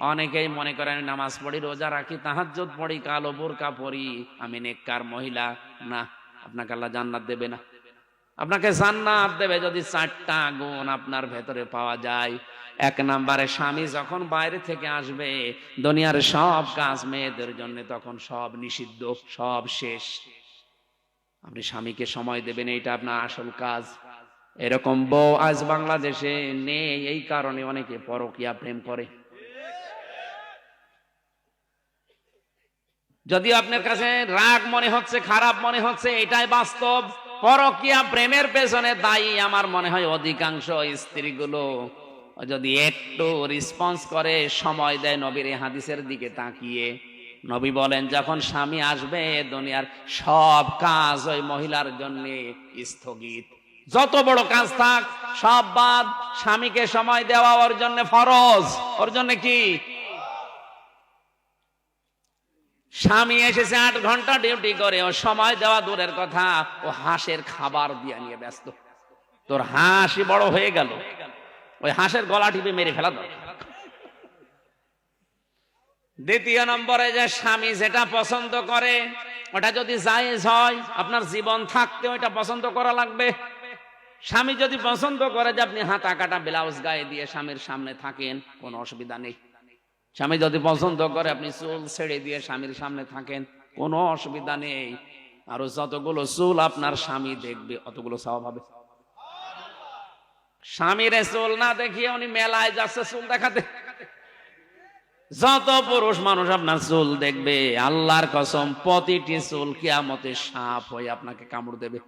অনেকেই মনে করেন নামাজ পড়ি, রোজা রাখি, তাহাজ্জুদ পড়ি, কালো বোরকা পড়ি আমি নেককার মহিলা, না, আপনাকে আল্লাহ জান্নাত দেবে না। আপনাকে জান্নাত দেবে যদি চারটা গুণ আপনার ভেতরে পাওয়া যায়। এক নম্বরে, স্বামী যখন বাইরে থেকে আসবে, দুনিয়ার সব কাজ মেয়েদের জন্য তখন সব নিষিদ্ধ, সব শেষ। আপনি স্বামীকে সময় দেবেন, এইটা আপনার আসল কাজ। এরকম বউ আজ বাংলাদেশে নেই, এই কারণে অনেকে পরকিয়া প্রেম করে। যদি আপনার কাছে রাগ মনে হচ্ছে, খারাপ মনে হচ্ছে, এটাই বাস্তব। পরকিয়া প্রেমের পেছনে দায়ী আমার মনে হয় অধিকাংশ স্ত্রীগুলো। যদি একটু রেসপন্স করে, সময় দেয় নবীর হাদিসের দিকে তাকিয়ে। নবী বলেন, যখন স্বামী আসবে, দুনিয়ার সব কাজ ওই মহিলার জন্য স্থগিত। যত বড় কাজ থাক, সব বাদ। স্বামীকে সময় দেওয়া ওর জন্য ফরজ। ওর জন্য কি? স্বামী এসেছে আট ঘণ্টা ডিউটি করে, ও সময় দেওয়া দূরের কথা। ও হাঁসের খাবার দিয়ে নিয়ে ব্যস্ত। তোর হাঁসই বড় হয়ে গেল। ওই হাঁসের গলা টিপে মেরে ফেলা দরকার। দ্বিতীয় নম্বরে যে স্বামী যেটা পছন্দ করে, ওটা যদি জায়েজ হয়, আপনার জীবন থাকতে ওইটা পছন্দ করা লাগবে। স্বামী যদি পছন্দ করে যে আপনি হাতা কাটা ব্লাউজ গায়ে দিয়ে স্বামীর সামনে থাকেন, কোনো অসুবিধা নেই। স্বামী যদি পছন্দ করে, আপনি চুল ছেড়ে দিয়ে স্বামীর সামনে থাকেন, কোনো অসুবিধা নেই। আরও যতগুলো চুল আপনার স্বামী দেখবে, অতগুলো স্বভাব হবে। স্বামীর চুল না দেখিয়ে উনি মেলায় যাচ্ছে চুল দেখাতে। যত পুরুষ মানুষ আপনার চুল দেখবে, আল্লাহর কসম, প্রতিটি চুল কিয়ামতে সাপ হয়ে আপনাকে কামড় দেবে।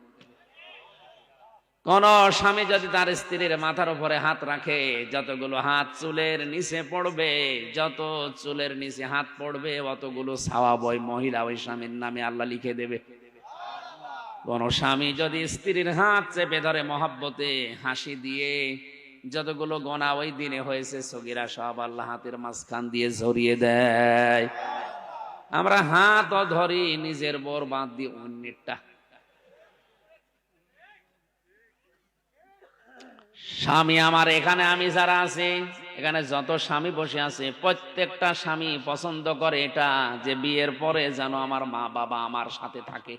কোন স্বামী যদি তার স্ত্রীর মাথার উপরে হাত রাখে, যতগুলো হাত চুলের নিচে পড়বে, যত চুলের নিচে হাত পড়বে, অতগুলো ছাওয়া বই মহিলা ওই স্বামীর নামে আল্লাহ লিখে দেবে। কোন স্বামী যদি স্ত্রীর হাত চেপে ধরে মহাব্বতে হাসি দিয়ে, যতগুলো গোনা ওই দিনে হয়েছে, সগিরা সব আল্লাহ হাতের মাঝখান দিয়ে ঝরিয়ে দেয়। আমরা হাতও ধরি, নিজের বর বাদ দিয়ে অন্যেরটা স্বামী আমার, এখানে আমি যারা আছে, এখানে যত স্বামী বসে আছে, প্রত্যেকটা স্বামী পছন্দ করে এটা যে বিয়ের পরে যেন আমার মা বাবা আমার সাথে থাকে।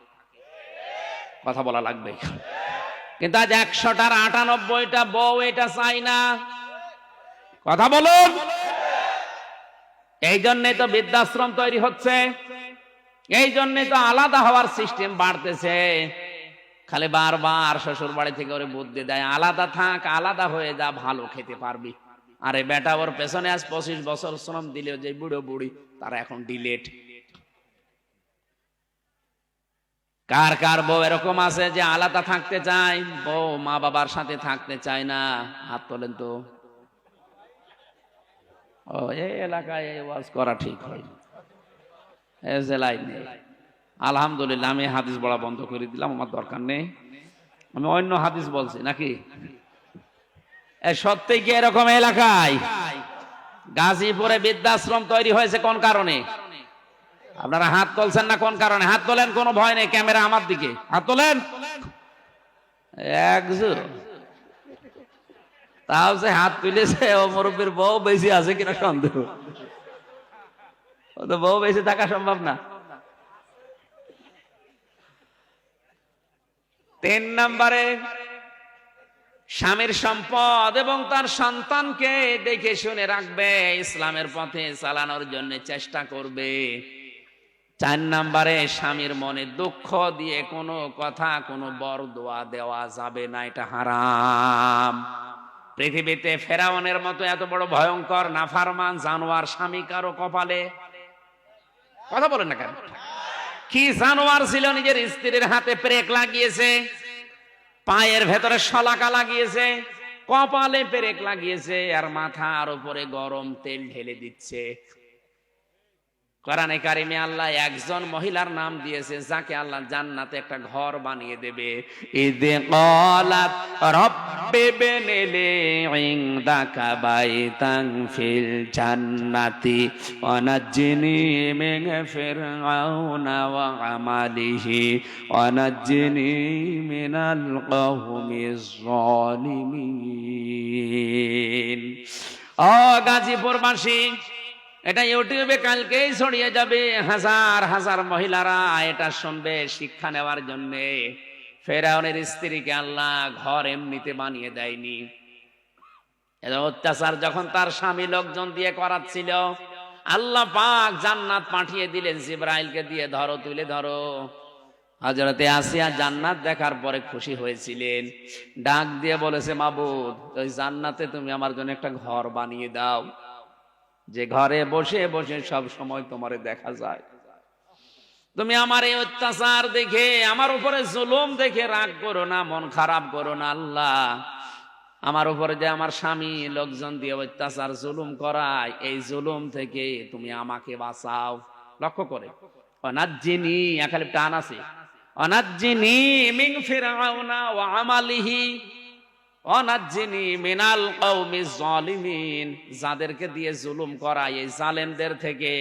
কথা বলা লাগবে। কিন্তু আজ একশোটার আটানব্বইটা বউ এটা চাই না। কথা বলুন। এই জন্যই তো বৃদ্ধাশ্রম তৈরি হচ্ছে। এই জন্যই তো আলাদা হওয়ার সিস্টেম বাড়তেছে। খালি বারবার শ্বশুর বাড়ি থেকে ওরে বুদ্ধি দেয়, আলাদা থাক, আলাদা হয়ে যা, ভালো খেতে পারবি। আরে বেটা, ওর পেছনে আজ পঁচিশ বছর শ্রম দিলেও যে বুড়ো বুড়ি, তারা এখন ডিলেট। কার কার বউ এরকম আছে যে আলাদা থাকতে চায়? বউ মা বাবার সাথে থাকতে চায় না। হাত তোলেন তো। ও, এই এলাকায় ওয়াজ করা ঠিক হয় জেলায় নেই। আলহামদুলিল্লাহ, আমি হাদিস বলা বন্ধ করে দিলাম, আমার দরকার নেই। আমি অন্য হাদিস বলছি, নাকি? সত্যি কি এরকম এলাকায়? গাজীপুরে বৃদ্ধাশ্রম তৈরি হয়েছে কোন কারণে? আপনারা হাত তুলছেন না কোন কারণে? হাত তোলেন, কোনো ভয় নেই, ক্যামেরা আমার দিকে। হাত তোলেন? তাও সে হাত তুলেছে, ও মুরব্বীর বউ বেশি আছে কিনা সন্দেহ। ও তো বউ বেশি থাকা সম্ভব না। তিন নম্বরে, স্বামীর সম্পদ এবং তার সন্তানকে দেখে শুনে রাখবে, ইসলামের পথে চালানোর জন্য চেষ্টা করবে। চার নম্বরে, স্বামীর মনে দুঃখ দিয়ে কোনো কথা, কোনো বর দোয়া দেওয়া যাবে না, এটা হারাম। পৃথিবীতে ফেরাউনের মতো এত বড় ভয়ঙ্কর, নাফারমান জানোয়ার স্বামী কারও কপালে? কথা বলেন না কেন? কি জানোয়ার ছিল নিজের স্ত্রীর হাতে প্রেক লাগিয়েছে? পায়ের ভেতরে শলাকা লাগিয়েছে কপালে পেরেক লাগিয়েছে আর মাথার উপরে গরম তেল ঢেলে দিচ্ছে। কোরআনে কারিমে আল্লাহ একজন মহিলার নাম দিয়েছে, যাকে আল্লাহ জান্নাতে একটা ঘর বানিয়ে দেবে। ইদে কলাত রব্বে বেনেলে ইনদাকা বাইতান ফিল জান্নাতি ওয়ানাজ্জিনি মিন ফিরআউনা ওয়া আমালিহি ওয়ানাজ্জিনি মিনাল কওমিজ জালিমিন ও গাজীপুরবাসী এটা ইউটিউবে কালকেই ছড়িয়ে যাবে। হাজার হাজার মহিলারা এটা শুনবে শিক্ষা নেওয়ার জন্যে। ফেরাউনের স্ত্রীকে আল্লাহ ঘর এমনিতে বানিয়ে দেয়নি। অত্যাচার যখন তার স্বামী লোকজন দিয়ে করাচ্ছিল, আল্লাহ পাক জান্নাত পাঠিয়ে দিলেন, জিব্রাইলকে দিয়ে ধরো, তুলে ধরো। হজরতে আসিয়া জান্নাত দেখার পরে খুশি হয়েছিলেন। ডাক দিয়ে বলেছে, মাবুদ, ওই জান্নাতে তুমি আমার জন্য একটা ঘর বানিয়ে দাও। যে ঘরে বসে বসে সব সময় তোমারে দেখা যায়। তুমি আমার এই অত্যাচার দেখে, আমার উপরে জুলুম দেখে রাগ করো না, মন খারাপ করো না, আল্লাহ। আমার উপরে যে আমার স্বামী লোকজন দিয়ে অত্যাচার, জুলুম করায়, এই জুলুম থেকে তুমি আমাকে বাঁচাও। লক্ষ্য করে। অনাজ্জিনি একালে টান আছে। অনাজ্জিনি মিং ফিরাউনা ওয়া আমালিহি। অনাজ্জিনি মিনাল যাদেরকে দিয়ে জুলুম করায় এই জালেমদের থেকে।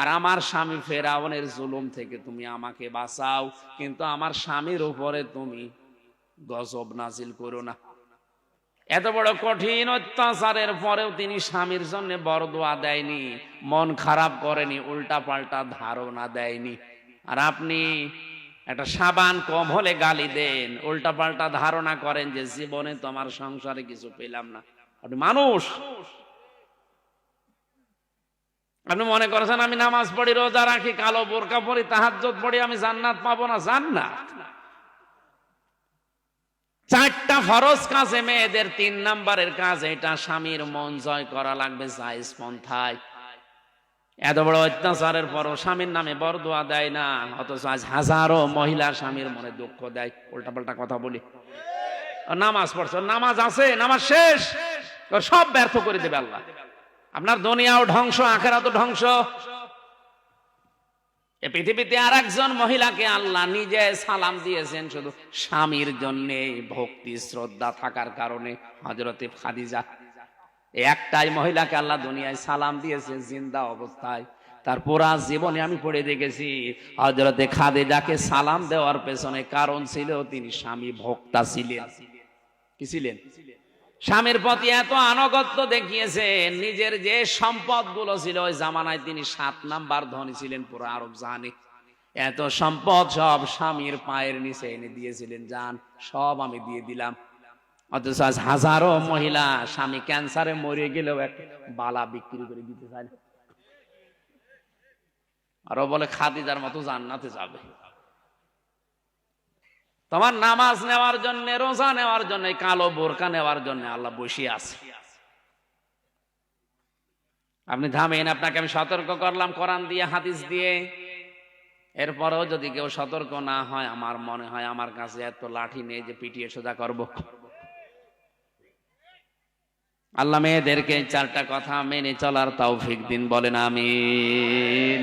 আর আমার স্বামী ফেরাউনের জুলুম থেকে তুমি আমাকে বাঁচাও, কিন্তু আমার স্বামীর উপরে তুমি গজব নাজিল করো না। এত বড় কঠিন অত্যাচারের পরেও তিনি স্বামীর জন্য বরদোয়া দেয়নি, মন খারাপ করেনি উল্টা পাল্টা ধারণা দেয়নি। আর আপনি একটা সাবান কম হলে গালি দেন। উল্টা পাল্টা ধারণা করেন যে জীবনে তো আমার সংসারে কিছু পেলাম না। আপনি মানুষ। আপনি মনে করেছেন আমি নামাজ পড়ি, রোজা রাখি, কালো বোরকা পড়ি তাহাজ্জত পড়ি, আমি জান্নাত পাবো না? জান্নাত চারটা ফরজ কাজে, মেয়েদের তিন নাম্বারের কাজ, এটা স্বামীর মন জয় করা লাগবে, জায়েজ পন্থায়। এত বড় অত্যাচারের পরও স্বামীর নামে বরদোয়া দেয় না, অথচ আজ হাজারো মহিলা স্বামীর মনে দুঃখ দেয়। উল্টা পাল্টা কথা বলি। নামাজ পড়ছো নামাজ আছে, নামাজ শেষ। সব ব্যর্থ করে দেবে আল্লাহ। আপনার দুনিয়াও ধ্বংস, আখেরাতও ধ্বংস। এ পৃথিবীতে আর একজন মহিলাকে আল্লাহ নিজে সালাম দিয়েছেন শুধু স্বামীর জন্য, ভক্তি, শ্রদ্ধা থাকার কারণে। হজরতে খাদিজা একটাই মহিলাকে আল্লাহ দুনিয়ায় সালাম দিয়েছে, জিন্দা অবস্থায়। তার পুরা জীবনে আমি পড়ে দেখেছি হজরতে খাদিজাকে সালাম দেওয়ার পেছনে কারণ ছিল তিনি স্বামী ভক্তা ছিলেন। কি ছিলেন? স্বামীর প্রতি এত আনুগত্য দেখিয়েছেন নিজের যে সম্পদগুলো ছিল, ওই জামানায় তিনি সাত নাম্বার ধনী ছিলেন পুরো আরব জানে এত সম্পদ সব স্বামীর পায়ের নিচে এনে দিয়েছিলেন যান সব আমি দিয়ে দিলাম। অথচ আজ হাজারো মহিলা স্বামী ক্যান্সারে মরে গেলেও এক বালা বিক্রি করে দিতে চায় না। আরও বলে, খাদিজার মতো জান্নাতে যাবে। তোমার নামাজ নেওয়ার জন্য, রোজা নেওয়ার জন্য, কালো বোরকা নেওয়ার জন্য আল্লাহ বসে আছে। আপনি থামেন, আপনাকে আমি সতর্ক করলাম কোরআন দিয়ে, হাদিস দিয়ে। এরপরেও যদি কেউ সতর্ক না হয়, আমার মনে হয় আমার কাছে এত লাঠি নেই যে পিটিয়ে সোজা করব। আল্লাহ মেয়েদেরকে চারটা কথা মেনে চলার তৌফিক দিন বলেন আমিন।